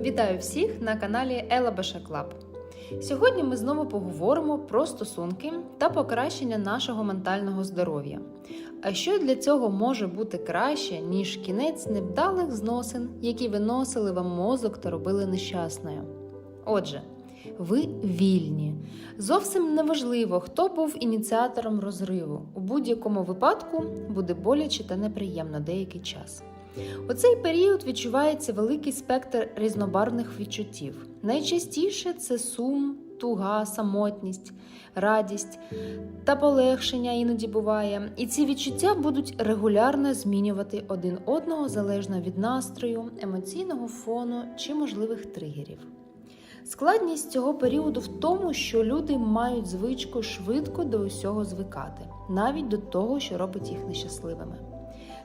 Вітаю всіх на каналі Ела Баша Клаб. Сьогодні ми знову поговоримо про стосунки та покращення нашого ментального здоров'я. А що для цього може бути краще, ніж кінець невдалих зносин, які виносили вам мозок та робили нещасною? Отже, ви вільні. Зовсім неважливо, хто був ініціатором розриву. У будь-якому випадку буде боляче та неприємно деякий час. У цей період відчувається великий спектр різнобарвних відчуттів. Найчастіше це сум, туга, самотність, радість та полегшення іноді буває. І ці відчуття будуть регулярно змінювати один одного залежно від настрою, емоційного фону чи можливих тригерів. Складність цього періоду в тому, що люди мають звичку швидко до усього звикати, навіть до того, що робить їх нещасливими.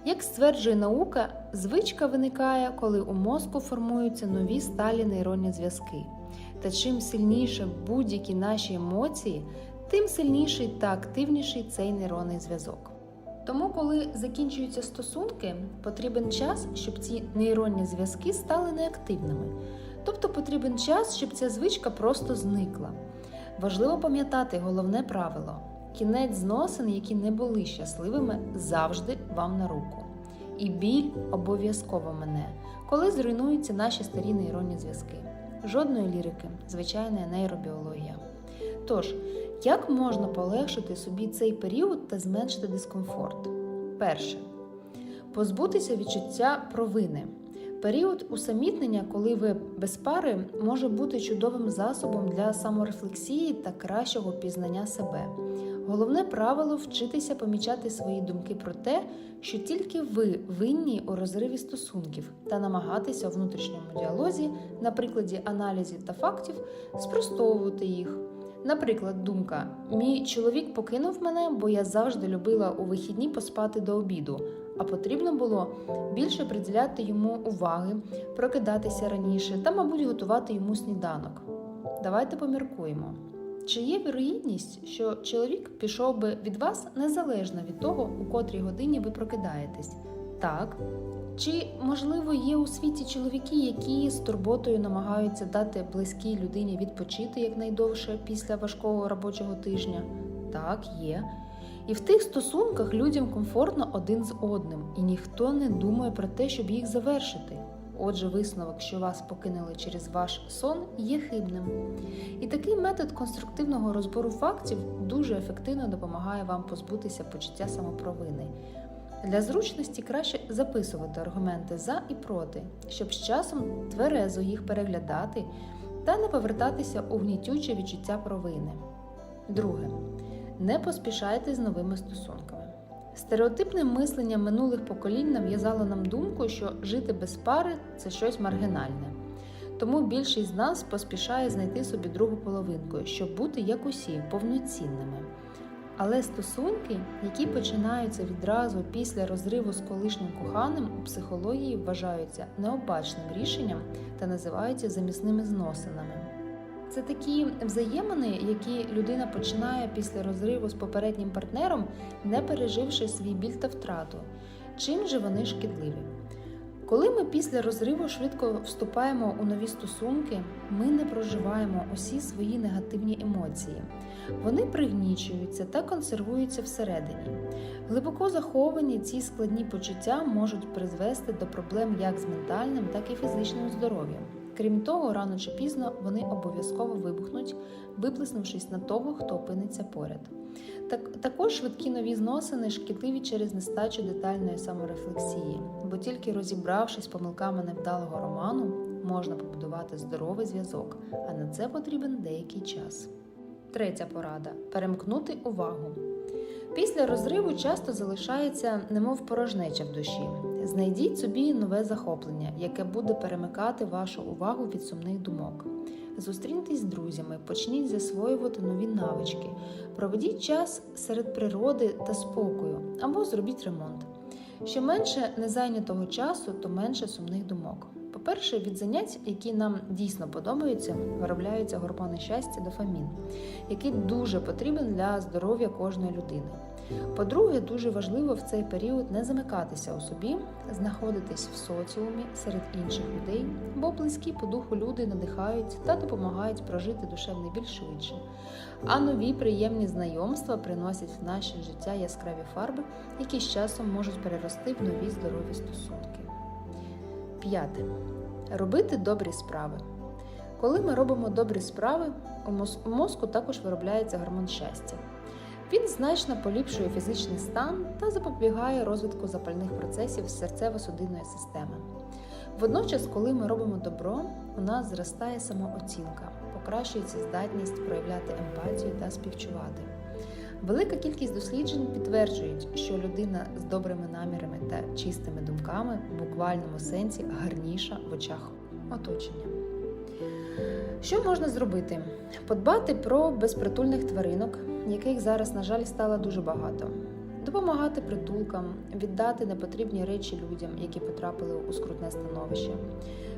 Як стверджує наука, звичка виникає, коли у мозку формуються нові сталі нейронні зв'язки. Та чим сильніше будь-які наші емоції, тим сильніший та активніший цей нейронний зв'язок. Тому, коли закінчуються стосунки, потрібен час, щоб ці нейронні зв'язки стали неактивними. Тобто потрібен час, щоб ця звичка просто зникла. Важливо пам'ятати головне правило: кінець зносин, які не були щасливими, завжди вам на руку. І біль обов'язково мене, коли зруйнуються наші старі нейронні зв'язки. Жодної лірики, звичайна нейробіологія. Тож, як можна полегшити собі цей період та зменшити дискомфорт? Перше позбутися відчуття провини. Період усамітнення, коли ви без пари, може бути чудовим засобом для саморефлексії та кращого пізнання себе. Головне правило вчитися помічати свої думки про те, що тільки ви винні у розриві стосунків, та намагатися у внутрішньому діалозі, на прикладі аналізів та фактів, спростовувати їх. Наприклад, думка: мій чоловік покинув мене, бо я завжди любила у вихідні поспати до обіду, а потрібно було більше приділяти йому уваги, прокидатися раніше та, мабуть, готувати йому сніданок. Давайте поміркуємо. Чи є вірогідність, що чоловік пішов би від вас незалежно від того, у котрій годині ви прокидаєтесь? Так. Чи, можливо, є у світі чоловіки, які з турботою намагаються дати близькій людині відпочити якнайдовше після важкого робочого тижня? Так, є. І в тих стосунках людям комфортно один з одним, і ніхто не думає про те, щоб їх завершити. Отже, висновок, що вас покинули через ваш сон, є хибним. І такий метод конструктивного розбору фактів дуже ефективно допомагає вам позбутися почуття самопровини. Для зручності краще записувати аргументи за і проти, щоб з часом тверезо їх переглядати та не повертатися у гнітюче відчуття провини. Друге. Не поспішайте з новими стосунками. Стереотипне мислення минулих поколінь нав'язало нам думку, що жити без пари це щось маргінальне. Тому більшість з нас поспішає знайти собі другу половинку, щоб бути як усі повноцінними. Але стосунки, які починаються відразу після розриву з колишнім коханим, у психології вважаються необачним рішенням та називаються замісними зносинами. Це такі взаємини, які людина починає після розриву з попереднім партнером, не переживши свій біль та втрату. Чим же вони шкідливі? Коли ми після розриву швидко вступаємо у нові стосунки, ми не проживаємо усі свої негативні емоції. Вони пригнічуються та консервуються всередині. Глибоко заховані ці складні почуття можуть призвести до проблем як з ментальним, так і фізичним здоров'ям. Крім того, рано чи пізно вони обов'язково вибухнуть, виплеснувшись на того, хто опиниться поряд. Так, також швидкі нові зносини шкідливі через нестачу детальної саморефлексії, бо тільки розібравшись помилками невдалого роману, можна побудувати здоровий зв'язок, а на це потрібен деякий час. Третя порада перемкнути увагу. Після розриву часто залишається немов порожнеча в душі. Знайдіть собі нове захоплення, яке буде перемикати вашу увагу від сумних думок. Зустріньтесь з друзями, почніть засвоювати нові навички, проведіть час серед природи та спокою або зробіть ремонт. Що менше незайнятого часу, то менше сумних думок. По-перше, від занять, які нам дійсно подобаються, виробляються гормони щастя дофамін, який дуже потрібен для здоров'я кожної людини. По-друге, дуже важливо в цей період не замикатися у собі, знаходитись в соціумі серед інших людей, бо близькі по духу люди надихають та допомагають прожити душевний біль швидше. А нові приємні знайомства приносять в наше життя яскраві фарби, які з часом можуть перерости в нові здорові стосунки. П'яте. Робити добрі справи. Коли ми робимо добрі справи, у мозку також виробляється гормон щастя. Він значно поліпшує фізичний стан та запобігає розвитку запальних процесів серцево-судинної системи. Водночас, коли ми робимо добро, у нас зростає самооцінка, покращується здатність проявляти емпатію та співчувати. Велика кількість досліджень підтверджують, що людина з добрими намірами та чистими думками в буквальному сенсі гарніша в очах оточення. Що можна зробити? Подбати про безпритульних тваринок, яких зараз, на жаль, стало дуже багато. Допомагати притулкам, віддати непотрібні речі людям, які потрапили у скрутне становище,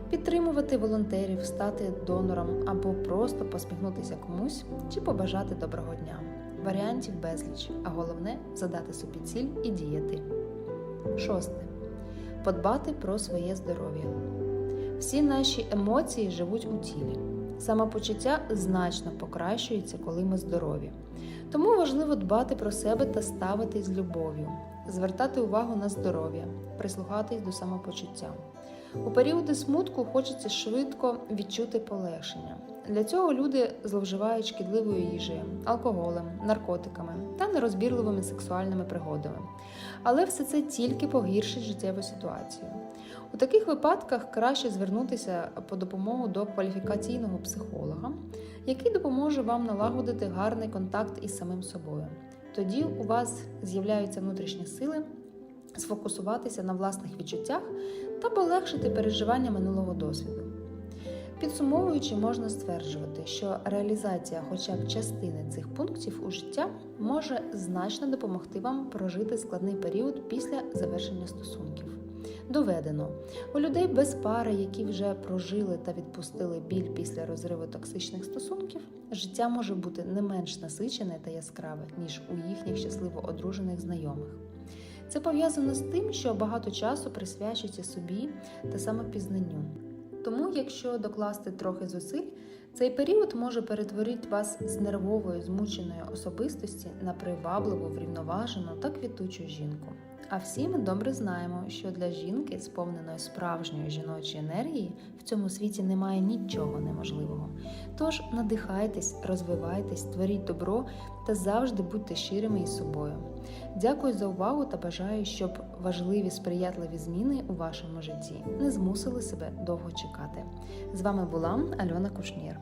підтримувати волонтерів, стати донором або просто посміхнутися комусь чи побажати доброго дня. Варіантів безліч, а головне задати собі ціль і діяти. Шосте. Подбати про своє здоров'я. Всі наші емоції живуть у тілі. Самопочуття значно покращується, коли ми здорові. Тому важливо дбати про себе та ставитись з любов'ю, звертати увагу на здоров'я, прислухатись до самопочуття. У періоди смутку хочеться швидко відчути полегшення. Для цього люди зловживають шкідливою їжею, алкоголем, наркотиками та нерозбірливими сексуальними пригодами. Але все це тільки погіршить життєву ситуацію. У таких випадках краще звернутися по допомогу до кваліфікаційного психолога, який допоможе вам налагодити гарний контакт із самим собою. Тоді у вас з'являються внутрішні сили сфокусуватися на власних відчуттях та полегшити переживання минулого досвіду. Підсумовуючи, можна стверджувати, що реалізація хоча б частини цих пунктів у життя може значно допомогти вам прожити складний період після завершення стосунків. Доведено, у людей без пари, які вже прожили та відпустили біль після розриву токсичних стосунків, життя може бути не менш насичене та яскраве, ніж у їхніх щасливо одружених знайомих. Це пов'язано з тим, що багато часу присвячується собі та самопізнанню. Тому, якщо докласти трохи зусиль, цей період може перетворити вас з нервової, змученої особистості на привабливу, врівноважену та квітучу жінку. А всі ми добре знаємо, що для жінки, сповненої справжньої жіночої енергії, в цьому світі немає нічого неможливого. Тож надихайтесь, розвивайтесь, творіть добро та завжди будьте щирими із собою. Дякую за увагу та бажаю, щоб важливі сприятливі зміни у вашому житті не змусили себе довго чекати. З вами була Альона Кушнір.